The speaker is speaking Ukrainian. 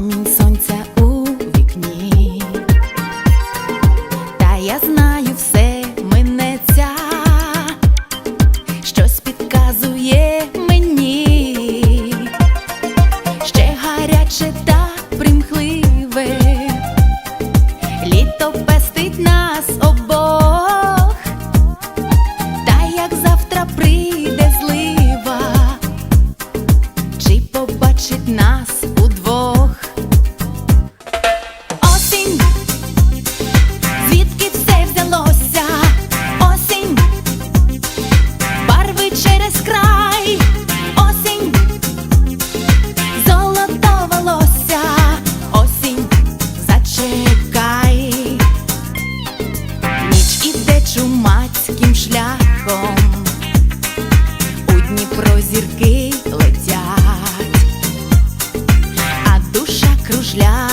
промінь сонця у вікні, та я знаю, все минеться, щось підказує мені, ще гаряче та примхливе, літо пестить нас обох, та як завтра прийде злива, чи побачить нас у іде чумацьким шляхом, у Дніпро зірки летять, а душа кружляє.